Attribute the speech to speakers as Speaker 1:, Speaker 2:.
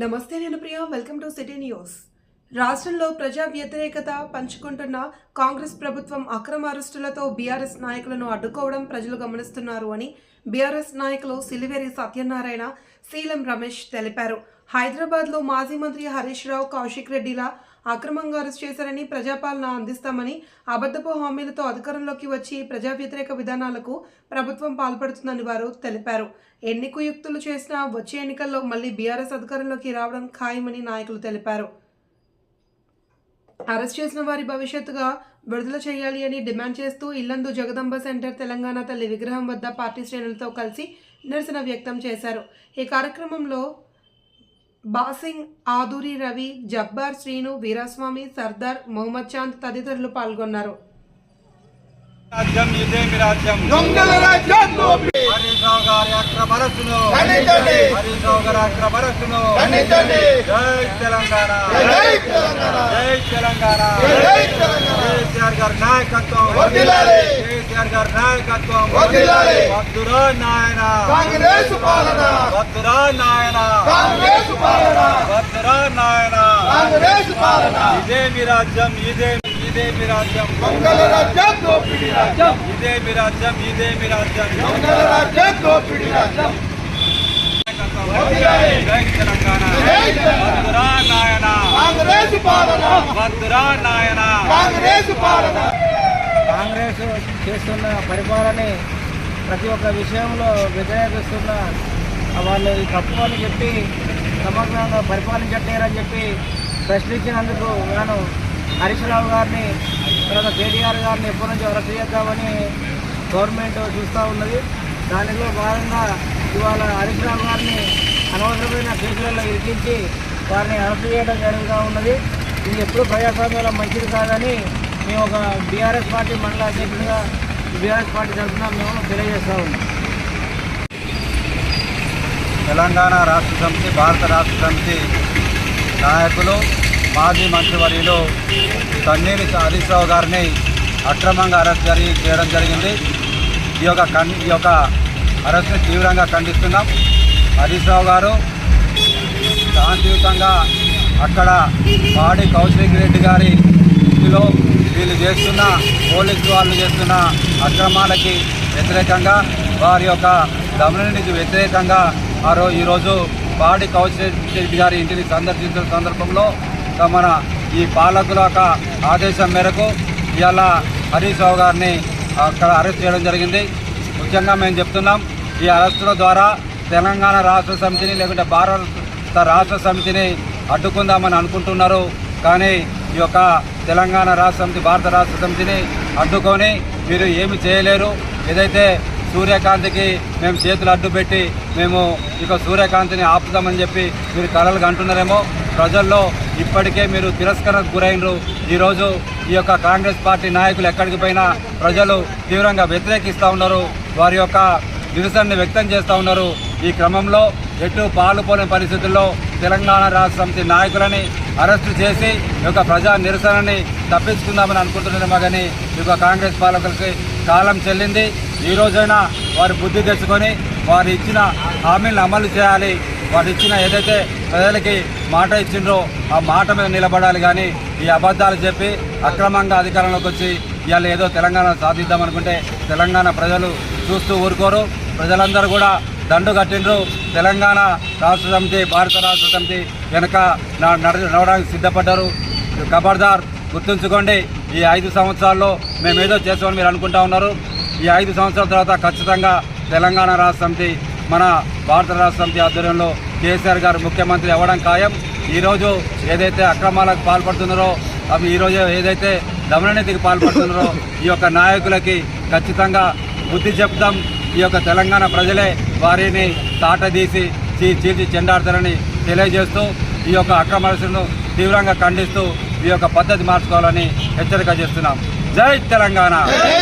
Speaker 1: నమస్తే నేను Priya welcome to city news. రాష్ట్రంలో ప్రజా వ్యతిరేకత పంచుకుంటున్న కాంగ్రెస్ ప్రభుత్వం అక్రమ అరెస్టులతో బీఆర్ఎస్ నాయకులను అడ్డుకోవడం ప్రజలు గమనిస్తున్నారు అని బీఆర్ఎస్ నాయకులు సిలివేరి సత్యనారాయణ శీలం రమేష్ తెలిపారు. హైదరాబాద్లో మాజీ మంత్రి హరీష్ రావు కౌశిక్ రెడ్డిలా అక్రమంగా అరెస్ట్ చేశారని ప్రజాపాలన అందిస్తామని అబద్ధపు హామీలతో అధికారంలోకి వచ్చి ప్రజా వ్యతిరేక విధానాలకు ప్రభుత్వం పాల్పడుతుందని వారు తెలిపారు. ఎన్ని కుయుక్తులు చేసినా వచ్చే ఎన్నికల్లో మళ్ళీ బీఆర్ఎస్ అధికారంలోకి రావడం ఖాయమని నాయకులు తెలిపారు. అరెస్ట్ చేసిన వారి భవిష్యత్తుగా విడుదల చేయాలి అని డిమాండ్ చేస్తూ ఇల్లందు జగదంబ సెంటర్ తెలంగాణ తల్లి విగ్రహం వద్ద పార్టీ శ్రేణులతో కలిసి నిరసన వ్యక్తం చేశారు. ఈ కార్యక్రమంలో బాసింగ్ ఆదూరి రవి జబ్బార్ శ్రీను వీరాస్వామి సర్దార్ మొహమ్మద్ చాంద్ తదితరులు పాల్గొన్నారు.
Speaker 2: రాజ్యం ఇదే మీ రాజ్యం.
Speaker 3: దొంగల రాజ్యం దోపిడీ
Speaker 2: హరీష్ రావు గారి అక్రమరస్తును
Speaker 3: ఖండించండి.
Speaker 2: హరీష్ రావు గారి అక్రమరస్తును
Speaker 3: ఖండించండి.
Speaker 2: జై తెలంగాణ.
Speaker 3: జై తెలంగాణ.
Speaker 2: కేసీఆర్ గారి నాయకత్వం. కేసీఆర్ గారి నాయకత్వం. వద్దురా నాయన. వద్దురా నాయన. నాయన. రాజ్యం ఇదే ఇదే మీ రాజ్యం.
Speaker 3: దొంగల రాజ్యం దోపిడీ రాజ్యం.
Speaker 2: ఇదే మీ రాజ్యం ఇదే మీ రాజ్యం.
Speaker 3: దొంగల రాజ్యం దోపిడీ రాజ్యం. కాంగ్రెస్ పాలన. కాంగ్రెస్ పాలన.
Speaker 4: కాంగ్రెస్ చేస్తున్న పరిపాలనని ప్రతి ఒక్క విషయంలో వ్యతిరేకిస్తున్న వాళ్ళు ఈ తప్పు అని చెప్పి సమగ్రంగా పరిపాలించట్లేరని చెప్పి ప్రశ్నించినందుకు గాను హరీష్ రావు గారిని తర్వాత కేటీఆర్ గారిని ఎప్పటి నుంచి వరకు చేద్దామని గవర్నమెంట్ చూస్తూ ఉన్నది. దానిలో భాగంగా ఇవాళ హరీష్ రావు గారిని అనవసరమైన కేసులలో ఇరికించి వారిని అరెస్ట్ చేయడం జరుగుతూ ఉన్నది. ఇది ఎప్పుడు ప్రజాస్వామ్యంలో మంచిది కాదని మేము ఒక బీఆర్ఎస్ పార్టీ మండల అధ్యక్షుడిగా బీఆర్ఎస్ పార్టీ తరఫున మేము తెలియజేస్తూ ఉన్నాం.
Speaker 2: తెలంగాణ రాష్ట్ర సమితి భారత రాష్ట్ర సమితి నాయకులు మాజీ మంత్రివర్యులు కన్నీటి హరీష్ రావు గారిని అక్రమంగా అరెస్ట్ జరిగి చేయడం జరిగింది. ఈ యొక్క కన్ ఈ యొక్క అరెస్ట్ని తీవ్రంగా ఖండిస్తున్నాం. హరీష్ రావు గారు శాంతియుతంగా అక్కడ పాడి కౌశిక్ రెడ్డి గారి ఇంటిలో వీళ్ళు చేస్తున్న పోలీసు వాళ్ళు చేస్తున్న అక్రమాలకి వ్యతిరేకంగా వారి యొక్క దమనానికి వ్యతిరేకంగా ఆ రోజు ఈరోజు పాడి కౌశిక్ గారి ఇంటిని సందర్శించిన సందర్భంలో మన ఈ పాలకుల యొక్క ఆదేశం మేరకు ఇవాళ హరీష్ రావు గారిని అక్కడ అరెస్ట్ చేయడం జరిగింది. ముఖ్యంగా మేము చెప్తున్నాం ఈ అరెస్టుల ద్వారా తెలంగాణ రాష్ట్ర సమితిని లేకుంటే భారత రాష్ట్ర సమితిని అడ్డుకుందామని అనుకుంటున్నారు. కానీ ఈ యొక్క తెలంగాణ రాష్ట్ర సమితి భారత రాష్ట్ర సమితిని అడ్డుకొని మీరు ఏమి చేయలేరు. ఏదైతే సూర్యకాంతికి మేము చేతులు అడ్డు పెట్టి మేము ఇక సూర్యకాంతిని ఆపుదామని చెప్పి మీరు కళలు అంటున్నారేమో ప్రజల్లో ఇప్పటికే మీరు తిరస్కరణకు గురైనరు. ఈరోజు ఈ యొక్క కాంగ్రెస్ పార్టీ నాయకులు ఎక్కడికి పోయినా ప్రజలు తీవ్రంగా వ్యతిరేకిస్తూ ఉన్నారు. వారి యొక్క నిరసనని వ్యక్తం చేస్తూ ఉన్నారు. ఈ క్రమంలో ఎటు పాలుపోని పరిస్థితుల్లో తెలంగాణ రాష్ట్ర సమితి నాయకులని అరెస్టు చేసి ఈ యొక్క ప్రజా నిరసనని తప్పించుకుందామని అనుకుంటున్నారేమో కానీ ఈ యొక్క కాంగ్రెస్ పాలకులకి కాలం చెల్లింది. ఈ రోజైనా వారి బుద్ధి తెచ్చుకొని వారు ఇచ్చిన హామీలను అమలు చేయాలి. వారు ఇచ్చిన ఏదైతే ప్రజలకి మాట ఇచ్చిండ్రో ఆ మాట మీద నిలబడాలి కానీ ఈ అబద్ధాలు చెప్పి అక్రమంగా అధికారంలోకి వచ్చి ఇవాళ ఏదో తెలంగాణ సాధిద్దామనుకుంటే తెలంగాణ ప్రజలు చూస్తూ ఊరుకోరు. ప్రజలందరూ కూడా దండు కట్టిండ్రు. తెలంగాణ రాష్ట్ర సమితి భారత రాష్ట్ర సమితి వెనుక నడ- నడవడానికి సిద్ధపడ్డారు. ఖబర్దార్ గుర్తుంచుకోండి ఈ ఐదు సంవత్సరాల్లో మేమేదో చేస్తామని మీరు అనుకుంటా ఉన్నారు. ఈ ఐదు సంవత్సరాల తర్వాత ఖచ్చితంగా తెలంగాణ రాష్ట్ర సమితి మన భారత రాష్ట్ర సమితి ఆధ్వర్యంలో కేసీఆర్ గారు ముఖ్యమంత్రి అవ్వడం ఖాయం. ఈరోజు ఏదైతే అక్రమాలకు పాల్పడుతున్నారో అవి ఈరోజు ఏదైతే దమననీతికి పాల్పడుతున్నారో ఈ యొక్క నాయకులకి ఖచ్చితంగా బుద్ధి చెప్తాం. ఈ యొక్క తెలంగాణ ప్రజలే వారిని తాటదీసి చీల్చి చెండాడతారని తెలియజేస్తూ ఈ యొక్క అక్రమాలను తీవ్రంగా ఖండిస్తూ ఈ యొక్క పద్ధతి మార్చుకోవాలని హెచ్చరిక చేస్తున్నాం. జై తెలంగాణ!